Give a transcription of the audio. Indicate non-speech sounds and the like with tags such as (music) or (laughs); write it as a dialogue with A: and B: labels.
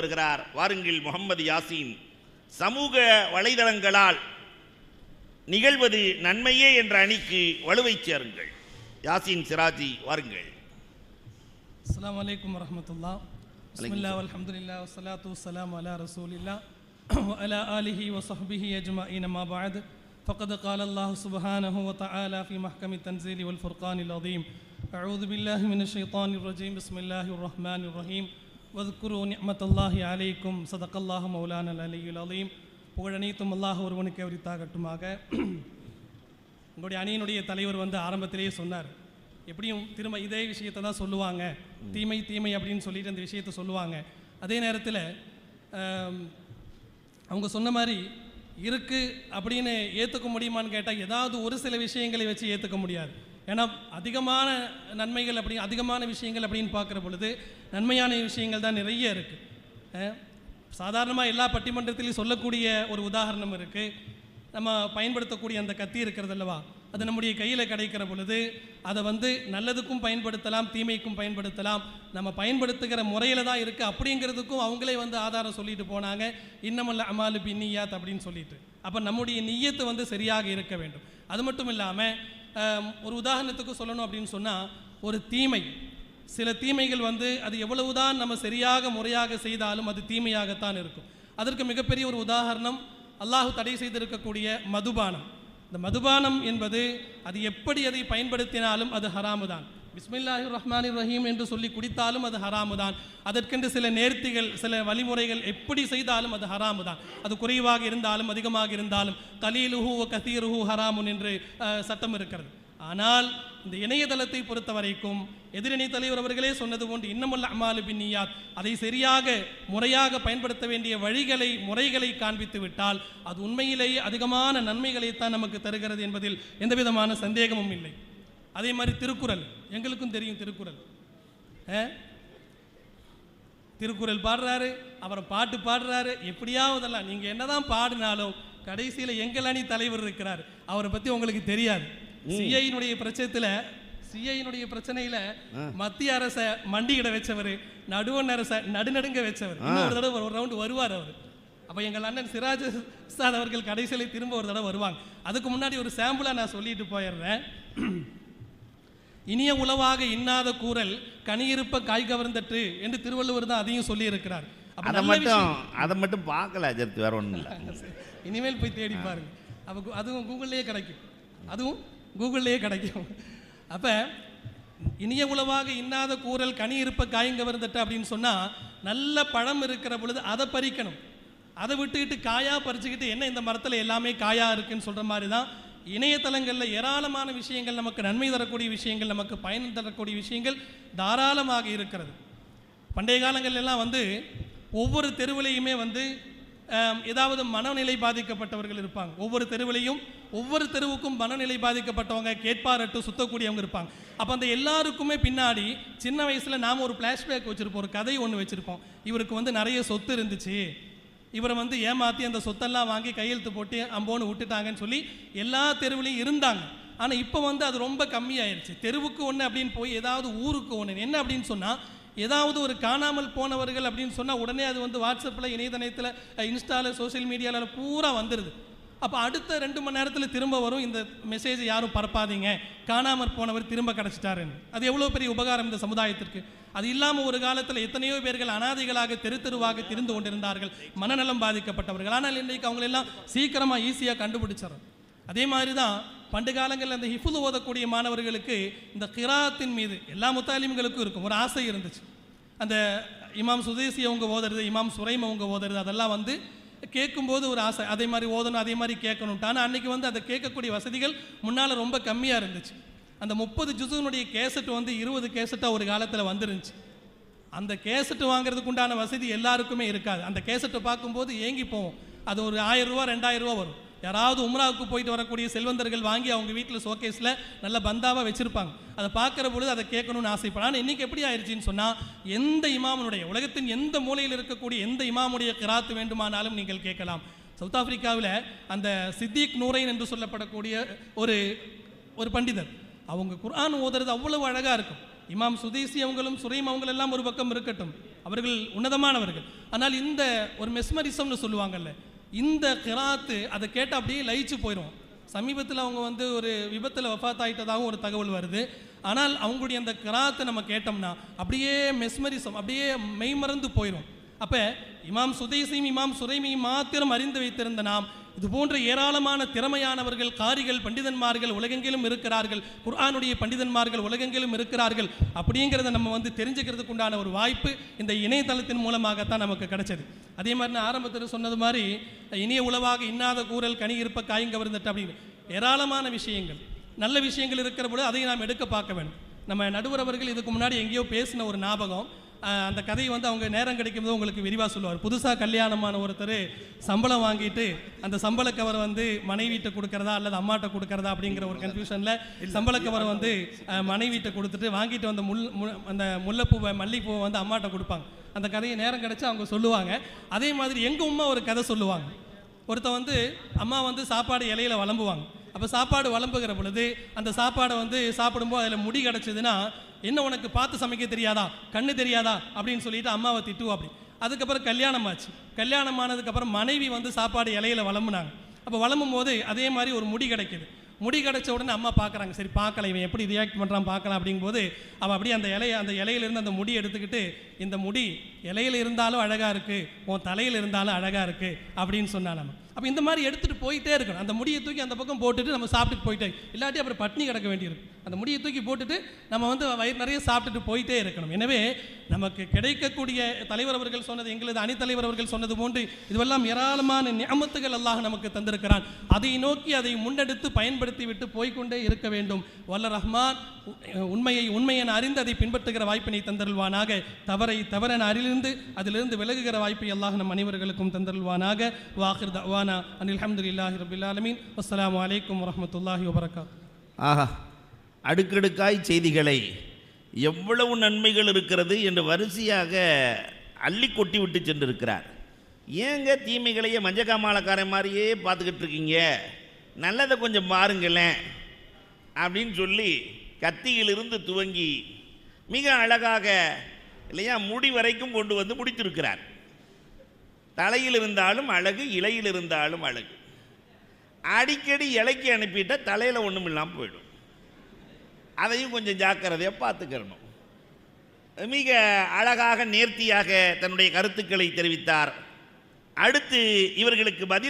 A: வருகிறார் வாருங்கள் முகமது யாசீன் சமூக வலைதளங்களால் நிகழ்வது நன்மையே என்ற அணிக்கு வலுவை சேருங்கள் யாசீன் சிராஜி வாருங்கள்
B: السلام عليكم ورحمة الله بسم الله والحمد لله والصلاة والسلام على رسول الله وعلى آله وصحبه أجمعين ما بعد فقد قال الله سبحانه وتعالى في محكم التنزيل والفرقان العظيم أعوذ بالله من الشيطان الرجيم بسم الله الرحمن الرحيم வதுக்குரு நியமத்தல்லாஹி அலைக்கும் சதக்கல்லாஹு மௌலான அலியுல் அலீம் புகழனைத்தும் அல்லாஹ் ஒருவனுக்கு உரித்தாகட்டுமாக. உங்களுடைய அணியினுடைய தலைவர் வந்து ஆரம்பத்திலேயே சொன்னார். எப்படியும் திரும்ப இதே விஷயத்தை தான் சொல்லுவாங்க. தீமை தீமை அப்படின்னு சொல்லிட்டு அந்த விஷயத்தை சொல்லுவாங்க. அதே நேரத்தில் அவங்க சொன்ன மாதிரி இருக்குது அப்படின்னு ஏற்றுக்க முடியுமான்னு கேட்டால் ஏதாவது ஒரு சில விஷயங்களை வச்சு ஏற்றுக்க முடியாது. ஏன்னா அதிகமான நன்மைகள் அப்படி அதிகமான விஷயங்கள் அப்படின்னு பார்க்குற பொழுது நன்மையான விஷயங்கள் தான் நிறைய இருக்குது சாதாரணமாக எல்லா பட்டிமன்றத்திலையும் சொல்லக்கூடிய ஒரு உதாரணம் இருக்குது நம்ம பயன்படுத்தக்கூடிய அந்த கத்தி இருக்கிறது அல்லவா? அது நம்முடைய கையில் கிடைக்கிற பொழுது அதை வந்து நல்லதுக்கும் பயன்படுத்தலாம் தீமைக்கும் பயன்படுத்தலாம். நம்ம பயன்படுத்துகிற முறையில் தான் இருக்குது அப்படிங்கிறதுக்கும் அவங்களே வந்து ஆதாரம் சொல்லிட்டு போனாங்க. இன்னமல்ல அமாலு பின்னியாத் அப்படின்னு சொல்லிட்டு. அப்போ நம்முடைய நீயத்து வந்து சரியாக இருக்க வேண்டும். அது மட்டும் இல்லாமல் ஒரு உதாரணத்துக்கு சொல்லணும் அப்படின்னு சொன்னால் ஒரு தீமை. சில தீமைகள் வந்து அது எவ்வளவுதான் நம்ம சரியாக முறையாக செய்தாலும் அது தீமையாகத்தான் இருக்கும். அதற்கு மிகப்பெரிய ஒரு உதாரணம் அல்லாஹ் தடை செய்திருக்கக்கூடிய மதுபானம். இந்த மதுபானம் என்பது அது எப்படி அதை பயன்படுத்தினாலும் அது ஹராமு தான் பிஸ்மில்லாஹி ரஹ்மான் ரஹீம் என்று சொல்லி குடித்தாலும் அது ஹராமு தான் அதற்கென்று சில நேர்த்திகள் சில வழிமுறைகள் எப்படி செய்தாலும் அது ஹராமு தான் அது குறைவாக இருந்தாலும் அதிகமாக இருந்தாலும் கலீலுஹூ கசீருஹு ஹராமுன் என்று சட்டம் இருக்கிறது. ஆனால் இந்த இணையதளத்தை பொறுத்த வரைக்கும் எதிரணி தலைவர் அவர்களே சொன்னது போன்று இன்னமுள்ள அமாலு பின்னியாத் அதை சரியாக முறையாக பயன்படுத்த வேண்டிய வழிகளை முறைகளை காண்பித்து விட்டால் அது உண்மையிலேயே அதிகமான நன்மைகளைத்தான் நமக்கு தருகிறது என்பதில் எந்தவிதமான சந்தேகமும் இல்லை. அதே மாதிரி திருக்குறள். எங்களுக்கும் தெரியும் திருக்குறள்? திருக்குறள் பாடுறாரு அப்புறம் பாட்டு பாடுறாரு எப்படியாவதெல்லாம் நீங்க என்னதான் பாடினாலும் கடைசியில் எங்கள் அணி தலைவர் இருக்கிறார். அவரை பத்தி உங்களுக்கு தெரியாது. சிஐனுடைய பிரச்சனத்துல சிஐனுடைய பிரச்சனையில மத்திய அரச மண்டியிட வச்சவர் நடுவண் அரச நடுநடுங்க வச்சவர். ஒரு தடவை ஒரு ரவுண்டு வருவார் அவர். அப்ப எங்கள் அண்ணன் சிராஜ் உஸ்தாத் அவர்கள் கடைசியில் திரும்ப ஒரு தடவை வருவாங்க. அதுக்கு முன்னாடி ஒரு சாம்பிளா நான் சொல்லிட்டு போயிடுறேன். இனிய உளவாக இன்னாத கூறல் கனியிருப்ப காய் கவர்ந்தற்று என்று திருவள்ளுவர் தான் அதையும் சொல்லி இருக்கிறார் அப்ப
A: அதை மட்டும் அதை மட்டும் பார்க்கல அஜர்த்து வேற ஒன்றும் இல்லை. (laughs)
B: இனிமேல் போய் தேடி பாருங்க. அப்போ அதுவும் கூகுள்லேயே கிடைக்கும். அதுவும் கூகுள்லேயே கிடைக்கும். அப்போ இனிய உளவாக இன்னாத கூறல் கனி இருப்ப காயங்க வருந்தட்ட அப்படின்னு சொன்னால் நல்ல பழம் இருக்கிற பொழுது அதை பறிக்கணும். அதை விட்டுக்கிட்டு காயா பறிச்சுக்கிட்டு என்ன இந்த மரத்தில் எல்லாமே காயா இருக்குன்னு சொல்கிற மாதிரி தான் இணையதளங்களில் ஏராளமான விஷயங்கள் நமக்கு நன்மை தரக்கூடிய விஷயங்கள் நமக்கு பயன் தரக்கூடிய விஷயங்கள் தாராளமாக இருக்கிறது. பண்டைய காலங்கள்ல எல்லாம் வந்து ஒவ்வொரு தெருவிலையுமே வந்து ஏதாவது மனநிலை பாதிக்கப்பட்டவர்கள் இருப்பாங்க. ஒவ்வொரு தெருவிலையும் ஒவ்வொரு தெருவுக்கும் மனநிலை பாதிக்கப்பட்டவங்க கேட்பாரட்டு சுத்தக்கூடியவங்க இருப்பாங்க. அப்போ அந்த எல்லாருக்குமே பின்னாடி சின்ன வயசில் நாம் ஒரு ஃப்ளாஷ்பேக் வச்சுருப்போம் ஒரு கதை ஒன்று வச்சுருப்போம். இவருக்கு வந்து நிறைய சொத்து இருந்துச்சு. இவரை வந்து ஏமாற்றி அந்த சொத்தெல்லாம் வாங்கி கையெழுத்து போட்டு அம்போன்னு விட்டுட்டாங்கன்னு சொல்லி எல்லா தெருவுலையும் இருந்தாங்க. ஆனால் இப்போ வந்து அது ரொம்ப கம்மியாயிருச்சு. தெருவுக்கு ஒன்று அப்படின்னு போய் ஏதாவது ஊருக்கு ஒன்று என்ன அப்படின்னு சொன்னால் ஏதாவது ஒரு காணாமல் போனவர்கள் அப்படின்னு சொன்னால் உடனே அது வந்து வாட்ஸ்அப்பில் இணையதளத்தில் இன்ஸ்டாவில் சோஷியல் மீடியாவில் பூரா வந்துடுது அப்போ அடுத்த ரெண்டு மணி நேரத்தில் திரும்ப வரும் இந்த மெசேஜை யாரும் பரப்பாதீங்க. காணாமல் போனவர் திரும்ப கிடச்சிட்டாருன்னு. அது எவ்வளோ பெரிய உபகாரம் இந்த சமுதாயத்திற்கு? அது இல்லாமல் ஒரு காலத்தில் எத்தனையோ பேர்கள் அனாதைகளாக தெரு தெருவாக திரிந்து கொண்டிருந்தார்கள். மனநலம் பாதிக்கப்பட்டவர்கள். ஆனால் இன்றைக்கு அவங்களெல்லாம் சீக்கிரமாக ஈஸியாக கண்டுபிடிச்சிடும் அதே மாதிரி தான் பண்டு காலங்களில் அந்த ஹிஃபுல் ஓதக்கூடிய மாணவர்களுக்கு இந்த கிராத்தின் மீது எல்லா முத்தாலிம்களுக்கும் இருக்கும். ஒரு ஆசை இருந்துச்சு. அந்த இமாம் சுதேசி அவங்க ஓதுறது இமாம் சுரைம் அவங்க ஓதுறது அதெல்லாம் வந்து கேட்கும்போது ஒரு ஆசை. அதே மாதிரி ஓதணும் அதே மாதிரி கேட்கணும்ட்டு. ஆனால் அன்றைக்கி வந்து அதை கேட்கக்கூடிய வசதிகள் முன்னால் ரொம்ப கம்மியாக இருந்துச்சு. அந்த முப்பது ஜுசுனுடைய கேசட் வந்து இருபது கேசட்டாக ஒரு காலத்தில் வந்துருந்துச்சு. அந்த கேசட்டு வாங்குறதுக்கு உண்டான வசதி எல்லாருக்குமே இருக்காது. அந்த கேசட்டை பார்க்கும்போது ஏங்கி போவோம். அது ஒரு ஆயிரம் ரூபா ரெண்டாயிரம் ரூபா வரும். யாராவது உம்ராவுக்கு போயிட்டு வரக்கூடிய செல்வந்தர்கள் வாங்கி அவங்க வீட்டில் ஷோகேஸில் நல்ல பந்தாவாக வச்சுருப்பாங்க. அதை பார்க்குற பொழுது அதை கேட்கணும்னு ஆசைப்படும். ஆனால் இன்றைக்கி எப்படி ஆயிடுச்சின்னு சொன்னால் எந்த இமாமனுடைய உலகத்தின் எந்த மூலையில் இருக்கக்கூடிய எந்த இமாமுடைய கிராத்து வேண்டுமானாலும் நீங்கள் கேட்கலாம். சவுத் ஆப்பிரிக்காவில் அந்த சித்திக் நூரைன் என்று சொல்லப்படக்கூடிய ஒரு ஒரு பண்டிதர். அவங்க குரான் ஓதுறது அவ்வளவு அழகாக இருக்கும். இமாம் சுதீசி அவங்களும் சுரைம் அவங்களெல்லாம் எல்லாம் ஒரு பக்கம் இருக்கட்டும். அவர்கள் உன்னதமானவர்கள். ஆனால் இந்த ஒரு மெஸ்மரிசம்னு சொல்லுவாங்கல்ல இந்த கிராத்து அதை கேட்டால் அப்படியே லயிச்சு போயிடும் சமீபத்தில் அவங்க வந்து ஒரு விபத்தில் வஃபாத் ஒரு தகவல் வருது. ஆனால் அவங்களுடைய அந்த கிராத்தை நம்ம கேட்டோம்னா அப்படியே மெஸ்மரிசம் அப்படியே மெய்மறந்து போயிடும் அப்போ இமாம் சுதேசியும் இமாம் சுரைமையும் மாத்திரம் அறிந்து வைத்திருந்த நாம் இது போன்ற ஏராளமான திறமையானவர்கள் காரிகள் பண்டிதன்மார்கள் உலகெங்கிலும் இருக்கிறார்கள். குர்ஆனுடைய பண்டிதன்மார்கள் உலகெங்கிலும் இருக்கிறார்கள். அப்படிங்கிறத நம்ம வந்து தெரிஞ்சுக்கிறதுக்கு உண்டான ஒரு வாய்ப்பு இந்த இணையதளத்தின் மூலமாகத்தான் நமக்கு கிடைச்சது. அதே மாதிரி நான் ஆரம்பத்தில் சொன்னது மாதிரி இனிய உளவாக இன்னாத கூறல் கனி இருப்ப காய்ங்க வருந்துட்டு அப்படின்னு. ஏராளமான விஷயங்கள். நல்ல விஷயங்கள் இருக்கிற பொழுது அதை நாம் எடுக்க பார்க்க வேண்டும். நம்ம நடுவர் அவர்கள் இதுக்கு முன்னாடி எங்கேயோ பேசின ஒரு ஞாபகம். அந்த கதையை வந்து அவங்க நேரம் கிடைக்கும்போது உங்களுக்கு விரிவாக சொல்லுவார். புதுசாக கல்யாணமான ஒருத்தர் சம்பளம் வாங்கிட்டு அந்த சம்பள கவரை வந்து மனைவிட்ட கொடுக்கறதா அல்லது அம்மாட்ட கொடுக்கறதா அப்படிங்கிற ஒரு கன்ஃபியூஷனில் சம்பள கவரை வந்து மனைவிட்ட கொடுத்துட்டு வாங்கிட்டு வந்த முள் மு- அந்த முல்லைப்பூவை மல்லிப்பூவை வந்து அம்மாட்ட கொடுப்பாங்க. அந்த கதையை நேரம் கிடைச்சு அவங்க சொல்லுவாங்க. அதே மாதிரி எங்கள் உம்மா ஒரு கதை சொல்லுவாங்க. ஒருத்தன் வந்து அம்மா வந்து சாப்பாடு இலையில வளம்புவாங்க. அப்போ சாப்பாடு வளம்புகிற பொழுது அந்த சாப்பாடை வந்து சாப்பிடும்போது அதில் முடி கிடச்சிதுன்னா என்ன உனக்கு பார்த்து சமைக்க தெரியாதா? கண்ணு தெரியாதா? அப்படின்னு சொல்லிட்டு அம்மாவை திட்டுவோம் அப்படி அதுக்கப்புறம் கல்யாணம் ஆச்சு. கல்யாணம் ஆனதுக்கப்புறம் மனைவி வந்து சாப்பாடு இலையில வளம்புனாங்க. அப்போ வளம்பும் போது அதே மாதிரி ஒரு முடி கிடைக்குது. முடி கிடைச்ச உடனே அம்மா பார்க்குறாங்க சரி பார்க்கல இவன் எப்படி ரியாக்ட் பண்ணுறான் பார்க்கலாம் அப்படிங்கும்போது அவள் அப்படியே அந்த இலைய அந்த இலையிலிருந்து அந்த முடி எடுத்துக்கிட்டு இந்த முடி இலையில இருந்தாலும் அழகாக இருக்குது உன் தலையில் இருந்தாலும் அழகாக இருக்குது அப்படின்னு சொன்னா நம்ம அப்போ இந்த மாதிரி எடுத்துகிட்டு போயிட்டே இருக்கணும். அந்த முடியை தூக்கி அந்த பக்கம் போட்டுட்டு நம்ம சாப்பிட்டுட்டு போயிட்டே இல்லாட்டி அப்புறம் பட்னி கிடக்க வேண்டியிருக்கும் அந்த முடியை தூக்கி போட்டுட்டு நம்ம வந்து வயிறு நிறைய சாப்பிட்டுட்டு போயிட்டே இருக்கணும். எனவே நமக்கு கிடைக்கக்கூடிய தலைவர் அவர்கள் சொன்னது எங்களது அணித்தலைவர் அவர்கள் சொன்னது போன்று இதுவெல்லாம் ஏராளமான நியமத்துகள் அல்லாஹ் நமக்கு தந்திருக்கிறான். அதை நோக்கி அதை முன்னெடுத்து பயன்படுத்தி விட்டு போய்க்கொண்டே இருக்க வேண்டும். வல்ல ரஹ்மான் உண்மையை உண்மையென அறிந்து அதை பின்பற்றுகிற வாய்ப்பினை தந்தருள்வானாக. தவறை தவறென அறிந்து அதிலிருந்து விலகுகிற வாய்ப்பை அல்லாஹ் நம் அனைவர்களுக்கும் தந்தருள்வானாக. வாஹிர் தாவானா அனில் அஹமதுல்லாஹி ரபில் ஆலமீன். அஸ்லாம் வலைக்கம் வரமத்துல்லாஹி வபரகாத்.
A: ஆஹா அடுக்கடுக்காய் செய்திகளை எவ்வளவு நன்மைகள் இருக்கிறது என்று வரிசையாக அள்ளி கொட்டி விட்டு சென்றிருக்கிறார். ஏங்க தீமைகளையே மஞ்சக்காமாலக்காரன் மாதிரியே பார்த்துக்கிட்டு இருக்கீங்க? நல்லதை கொஞ்சம் பாருங்களேன் அப்படின்னு சொல்லி கத்தியிலிருந்து துவங்கி மிக அழகாக இல்லையா முடி வரைக்கும் கொண்டு வந்து முடித்திருக்கிறார். தலையில் இருந்தாலும் அழகு இலையில் இருந்தாலும் அழகு. அடிக்கடி இலைக்கு அனுப்பிட்டா தலையில் ஒன்றும் இல்லாமல் போயிடும். அதையும் கொஞ்சம் ஜாக்கிரதையாக பார்த்துக்கிறணும். மிக அழகாக நேர்த்தியாக தன்னுடைய கருத்துக்களை தெரிவித்தார். அடுத்து இவர்களுக்கு பதில்